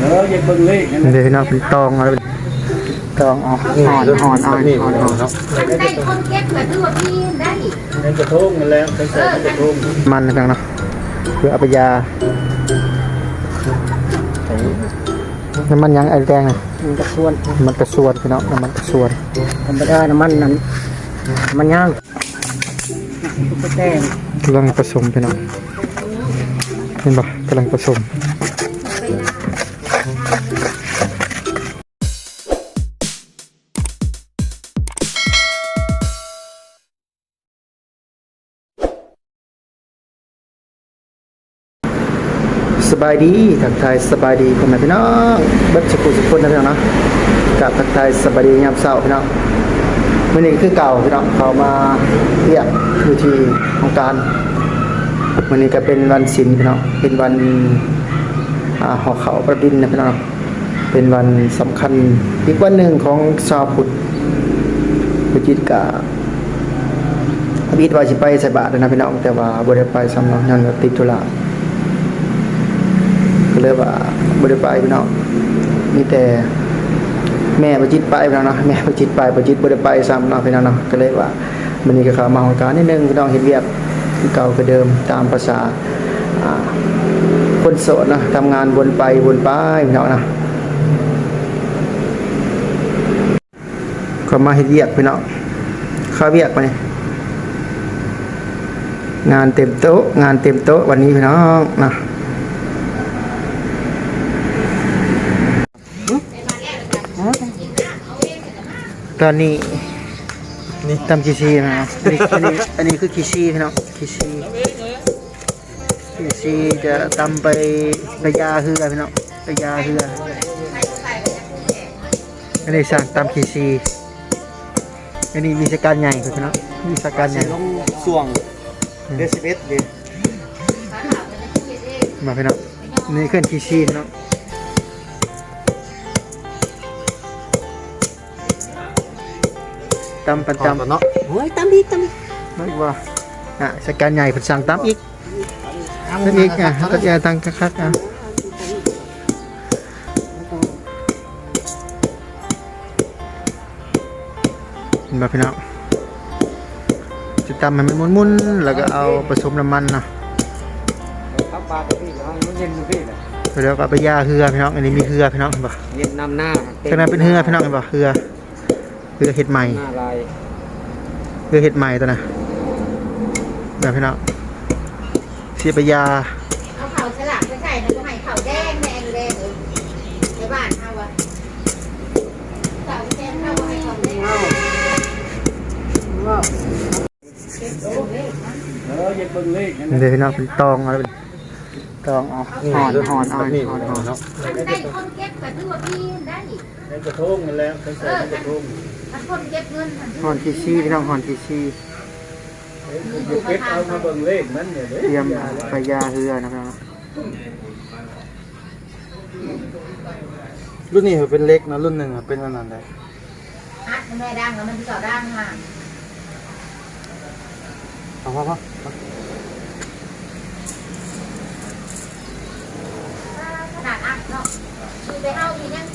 เอออย่าเบิ่งเลขนั่นเดี๋ยวพี่น้องเป็นตองเอาเลยตองเอาหอนหอนเอาหอนหอนมันได้คนเก็บแบบที่ว่าพี่ได้ในกระทงนั่นแหละใส่ใส่กระทงมันนะพี่น้องเนาะเพื่อเอาไปยาน้ำมันยังไอแดงน่ะมันจะส่วนมันกระส่วนพี่น้องน้ำมันกระส่วนธรรมดาน้ำมันนั้นมันย่างกแตงกำลังผสมพี่น้องเห็นปะกำลังผสม สบายดีทักทายสบายดีพ่อแม่พี่น้องเบิดสุขุสุขคนนะพี่น้องเนาะกับทักทายสบายดียามเช้าพี่น้องมื่อนี้คือเก่าพี่น้องเขามาเรียกอยู่ที่ของการมื่อนี้ก็เป็นวันศิลป์พี่น้องเป็นวัน หอเขาประดินนะพี่น้องเป็นวันสำคัญอีกวันหนึ่งของชาวพุทธพุทธจิตกาอภิษว่าสิไปใส่บาตรนะพี่น้องแต่ว่าบ่ได้ไปสำนาะย้อนติดธุระก็เลยว่าบ่ได้ไปพี่น้องมีแต่แม่ประจิตไปพี่น้องเนาะแม่ประจิตไปประจิตบ่ได้ไปซ้ำเนาะพี่น้องเนาะก็เลยว่ามื้อนี้ก็ข้ามาของการนิดนึงพี่น้องเฮ็ดเวียกคือเก่าคือเดิมตามภาษาอ่า คนโสดนะทำงานวนไปวนไปพี่น้องนะก็มาเฮ็ดเวียกพี่น้องเข้าเวียกไปนี่งานเต็มโต๊ะ งานเต็มโต๊ะวันนี้พี่น้องนะตอนนี้นี่ตำคีซีนะครับอันนี้อันนี้คือคีซีพี่น้องคีซี ซีจะตำไปไปยาเฮือพี่น้องไปยาเฮืออันนี้สั่งตำคีซีอันนี้มีสการใหญ่พี่น้องมีสการใหญ่ลงส่วงเดซิเบสเดมาพี่น้องนี่เคลื่อนคีซีพี่น้องตำปันตำเนาะโอ้ยตำอีกตำอีกไม่ว่าอะสแกนใหญ่เพิ่สั่งตำอีก ตำอีกอะก็จะตั้งคักๆอะเห็นบ่พี่น้องจะตำให้มันมุนๆแล้วก็เอาผสมน้ำมันนะครับปลาตัวพี่มันเย็นตัวพี่เลยแล้วก็เอาไปย่าเฮือพี่น้อง อันนี้มีเฮือพี่น้องเห็นบ่เย็นนำหน้าข้างในเป็นเฮือพี่น้องเห็นบ่เฮือเฮือเห็ดใหม่หน้าลายเฮือเห็ดใหม่ตัวน่ะแบบพี่น้อง เสียไปยาเอาเขาสลักไปใส่แล้วก็ให้เขาแดงแดงแดงเลยในบ้านเขาอะเขาแดงเขาให้เขาแดงเอออย่าเบิ่งเลขนั่นเดี๋ยวพี่น้องเป็นตองเอาเป็นตองเอาหอนหอนเอาหอนหอนเนาะมันได้คนเก็บแบบที่ว่าพี่ได้ในกระทงนั่นแหละใส่ใส่กระทงมันคนเก็บเงินมันหอนทีซีพี่น้องหอนทีซี อย่าเก็บเอามาเบิ่งเลขนั่นเนี่ยเด้เตรียมไปยาเฮือนะพี่น้องรุ่นนี้เป็นเล็กนะรุ่นหนึ่งอะเป็นอันนั้นเลยฮัดแม่ดังแล้วมันที่เก่าดังค่ะเอาพ่อพ่อขนาดอักเนาะคือไปเอาอีกยัง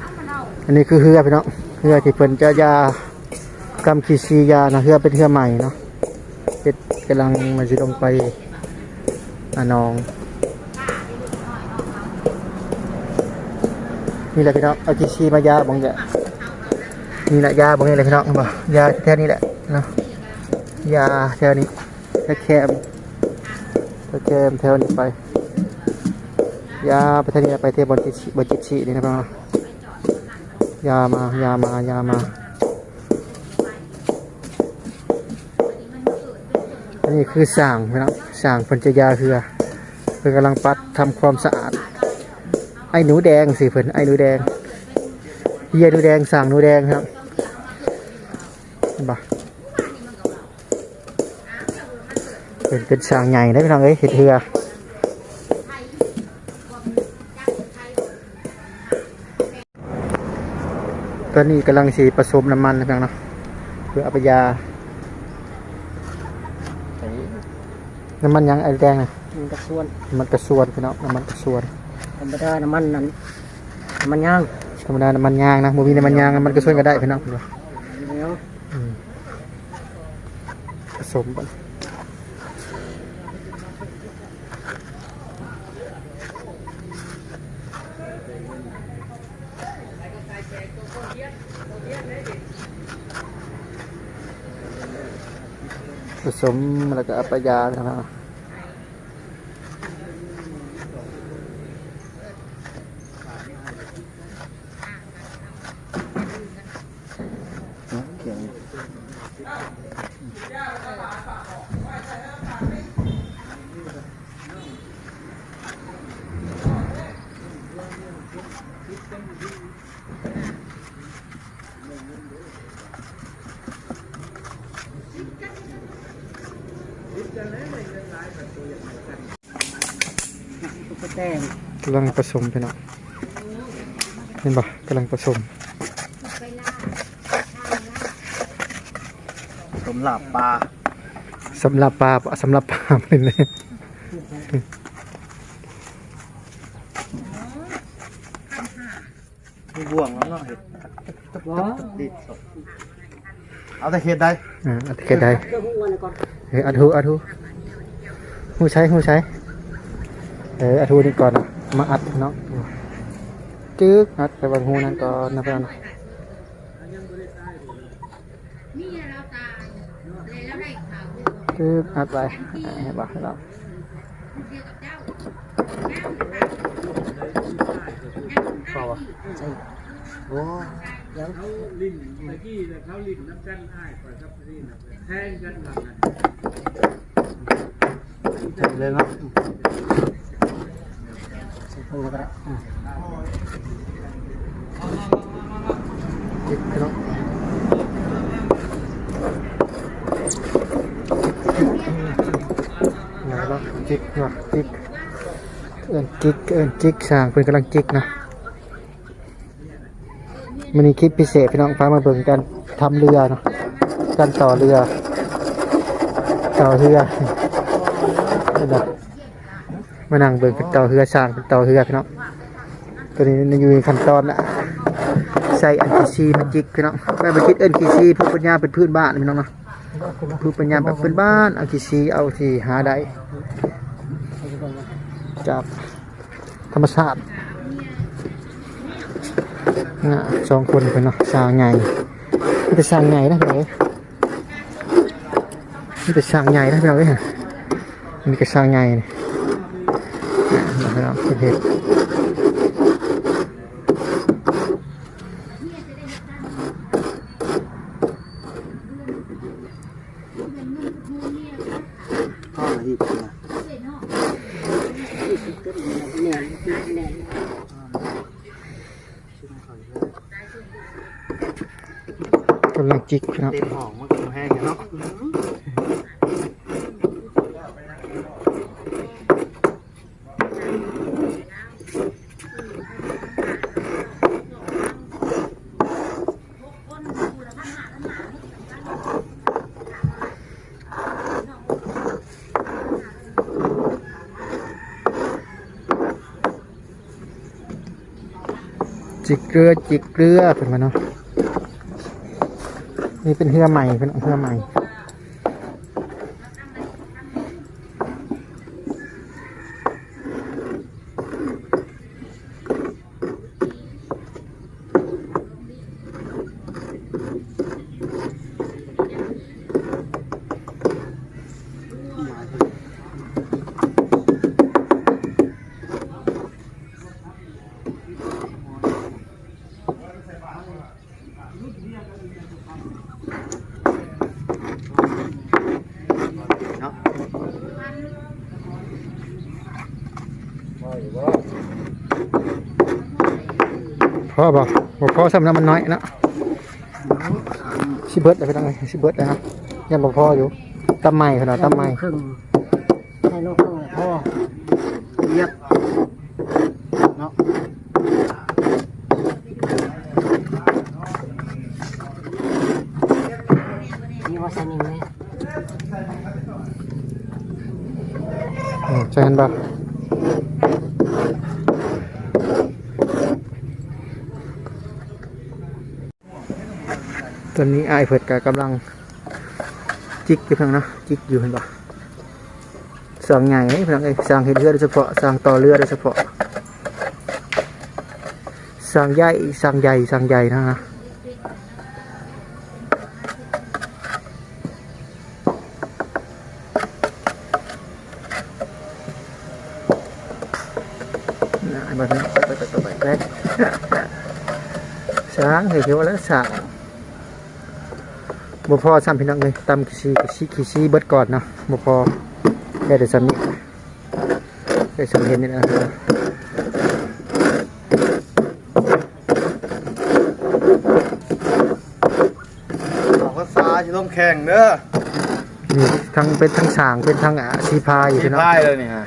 เอามันเอาอันนี้คือเฮือพี่น้องเฮือที่เพิ่นจะยา กำขีซียานะเฮือเป็นเฮือใหม่เนาะเฮ็ดกำลังมันสิลงไปอานอง นี่แหละพี่น้องเอาขีซีมายาบางอย่างนี่แหละยาบางอย่างเลยพี่น้องบ่ยาแค่นี้แหละเนาะยาแถวนี้แค่แคมแค่แคมแถวนี้ไปยาไปทางนี้ไปเที่ยวบนจิตชิบนจิตชีนี่นะพี่น้องยามายามายามา นนี้คือสร้างน้องสร้างพันจยาเคือเพิ่นกำลังปัดทำความสะอาด ไอ้หนูแดงสิเพิ่นไอ้หนูแดงเฮียหนูแดงสางหนูแดงครับเห็นปะเป็นเป็นสร้างใหญ่นะพี่น้องเอ้ยเห็ดเรือตอนนี้กำลังสีผสมน้ำมันนะพี่น้องเนาะเพื่อเอาไปยา น้ำมันยังไอ้แดงนะมันกระส่วนมันกระส่วนพี่น้องน้ำมันกระส่วนธรรมดาน้ำมันนั้นน้ำมันย่างธรรมดาน้ำมันยางนะบ่มีน้ำมันยางน้ำมันกระส่วนก็ได้พี่น้องเดี๋ยวผสมกันผสมแล้วก็เอาไปยาพี่น้องเขี กำลังผสมพี่น้องเห็นปะกำลังผสม สมหลับปลาสำหรับปลาปะสำหรับปลาเป็นเลยมีบ่วงแล้วเนาะเห็ดว้าดิดสดเอาแต่เห็ดได้อ่าอัดเกได้เครื่องหัวเลยก่อนเอออัดหูอัดหูหูใช้หูใช้เอออัดหูนี่ก่อนนะมาอัดเนาะจึ๊กอัดไปบางหูนั่นก่อนนะเพื่อนนี่เราตาย เดือดอัดไปเห็นปะเห็นปะเดียวกับเจ้าเปล่าวะใส่โอ้เดี๋ยวเขาลิ้นเมื่อกี้เนี่ยเขาลิ้นน้ำกันอ้ายกว่าครับนี่นแทงกันหลังนะเจ็บเลยเนาะใส่ถุงก็ได้อะจึ๊กพี่น้องไหนเนาะ จิกเนาะจิกเอินจิกเอินจิกสร้างเพิ่นกำลังจิกนะมันนี่คลิปพิเศษพี่น้องฟ้ามาเบิ่งกันทำเรือเนาะการต่อเรือ ต่อเรือเห็นะมานั่งเบิ่งเป็นต่อเรือสร้างเป็นต่อเรือพี่น้องตัวนี้ยังอยู่ในขั้นตอนนะใส่อันกีซีมาจิกพี่น้องแม่ไปคิดเอินกีซีผู้ปัญญาเป็นพื้นบ้านพี่น้องเนาะผู้ปัญญาแบบพื้นบ้านเอากีซีเอาที่หาได้ ใส่ถุงก่อนนะ จากธรรมชาตินะสองคนเป็นเนาะสร้างไงนี่จะสร้างไงนะพี่น้องนี่จะสร้างไงนะพี่น้องเอ้ยมันก็สร้างไงนี่นะพี่น้องเห็นเหตุ ข้าวหีบนะ แหน่แหน่ กำลังจิกพี่น้องเต็มห้องมันก็แห้งเนาะจิกเรือจิกเรือเป็นมาเนาะ นี่เป็นเฮือใหม่เป็นเฮือใหม่ พ่อบอกบอกพ่อสำนักมันน้อยเนาะชิเบิร์ดอะไรไปตั้งไงชิเบิร์ดนะครับยังบอกพ่ออยู่ตำใหม่ขนาดตำใหม่ครึ่งให้นกครึ่งพ่อเรียบเนาะมีวาซามิไหมอืมใช่กันบ่ ตอนนี้ไอายเผิดกกำลัง จิกอยู่เพียงนะจิกอยู่เห็นบ่สร้างใหญ่เพียงไอ้สร้างเห็ดเรือโดยเฉพาะสร้างต่อเรือโดยเฉพาะสร้างใหญ่สร้างใหญ่สร้างใหญ่นะฮะนะไอ้บ้านนี้ไปไปไปไปไปสร้างเห็ดเรือแล้วสาง บ่พอซ้ำพี่น้องเลยตำขี้ซีขี้ซีขี้ซีเบิดก่อนเนาะบ่พอได้แต่ซ้ำนี้ได้ซ้ำเห็นนี่นะของภาษาจะต้องแข่งเด้อนี่ทั้งเป็นทั้งสางเป็นทั้งอะซีพาอยู่ที่พี่น้องพายเลยนี่ฮะ